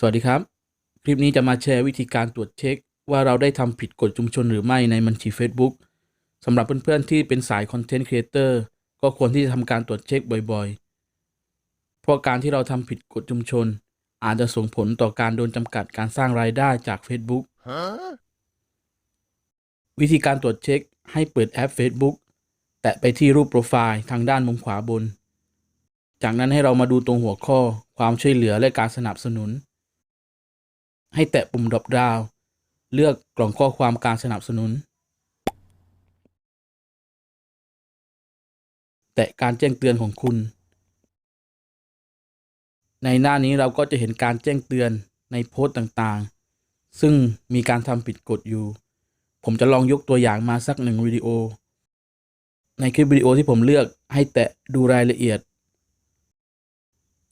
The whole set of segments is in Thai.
สวัสดีครับ คลิปนี้จะมาแชร์วิธีการตรวจเช็ค ว่าเราได้ทำผิดกฎชุมชนหรือไม่ในบัญชี Facebook สำหรับเพื่อนๆที่เป็นสายคอนเทนต์ครีเอเตอร์ก็ควรที่จะทำการตรวจเช็คบ่อยๆ เพราะการที่เราทำผิดกฎชุมชน อาจจะส่งผลต่อการโดนจำกัดการสร้างรายได้จาก Facebook วิธีการตรวจเช็คให้เปิดแอป Facebook แตะไปที่รูปโปรไฟล์ทางด้านมุมขวาบน จากนั้นให้เรามาดูตรงหัวข้อความช่วยเหลือและการสนับสนุน ให้แตะปุ่มดรอปดาวเลือกกล่องข้อความการสนับสนุน แตะการแจ้งเตือนของคุณ ในหน้านี้เราก็จะเห็นการแจ้งเตือนในโพสต์ต่างๆ ซึ่งมีการทำผิดกฎอยู่ ผมจะลองยกตัวอย่างมาสักหนึ่งวิดีโอ ในคลิปวิดีโอที่ผมเลือกให้แตะดูรายละเอียด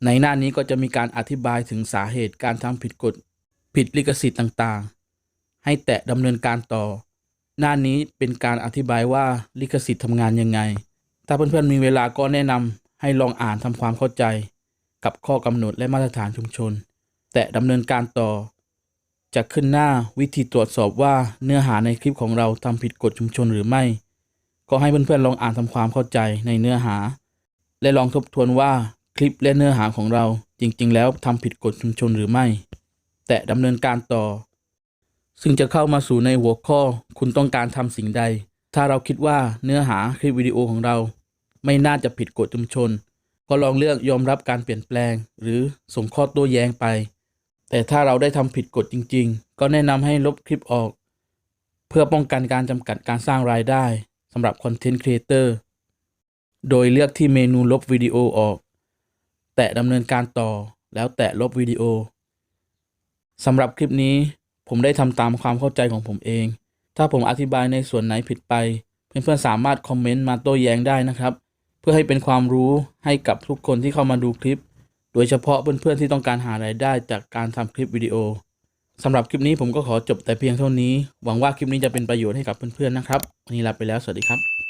ในหน้านี้ก็จะมีการอธิบายถึงสาเหตุการทำผิดกฎ ผิดลิขสิทธิ์ต่างๆ ให้แตะดำเนินการต่อ หน้านี้เป็นการอธิบายว่าลิขสิทธิ์ทำงานยังไง ถ้าเพื่อนๆมีเวลาก็แนะนำให้ลองอ่านทำความเข้าใจ กับข้อกำหนดและมาตรฐานชุมชน แตะดำเนินการต่อ จะขึ้นหน้าวิธีตรวจสอบว่าเนื้อหาในคลิปของเราทำผิดกฎชุมชนหรือไม่ ก็ให้เพื่อนๆลองอ่านทำความเข้าใจในเนื้อหา และลองทบทวนว่าคลิปและเนื้อหาของเราจริงๆ แล้วทำผิดกฎชุมชนหรือไม่ แตะดำเนินการต่อ ซึ่งจะเข้ามาสู่ในหัวข้อคุณต้องการทำสิ่งใด ถ้าเราคิดว่าเนื้อหาคลิปวิดีโอของเรา ไม่น่าจะผิดกฎชุมชน ก็ลองเลือกยอมรับการเปลี่ยนแปลง หรือส่งข้อโต้แย้งไป แต่ถ้าเราได้ทำผิดกฎจริง ๆ ก็แนะนำให้ลบคลิปออก เพื่อป้องกันการจำกัดการสร้างรายได้สำหรับคอนเทนต์ครีเอเตอร์โดยเลือกที่เมนูลบวิดีโอออก แตะดำเนินการต่อแล้วแตะลบวิดีโอ สำหรับคลิปนี้ผมได้ทำตามความเข้าใจของผมเอง ถ้าผมอธิบายในส่วนไหนผิดไป เพื่อนๆสามารถคอมเมนต์มาโต้แย้งได้นะครับ เพื่อให้เป็นความรู้ให้กับทุกคนที่เข้ามาดูคลิป โดยเฉพาะเพื่อนๆที่ต้องการหารายได้จากการทำคลิปวิดีโอสำหรับคลิปนี้ผมก็ขอจบแต่เพียงเท่านี้ หวังว่าคลิปนี้จะเป็นประโยชน์ให้กับเพื่อนๆนะครับ วันนี้ลาไปแล้ว สวัสดีครับ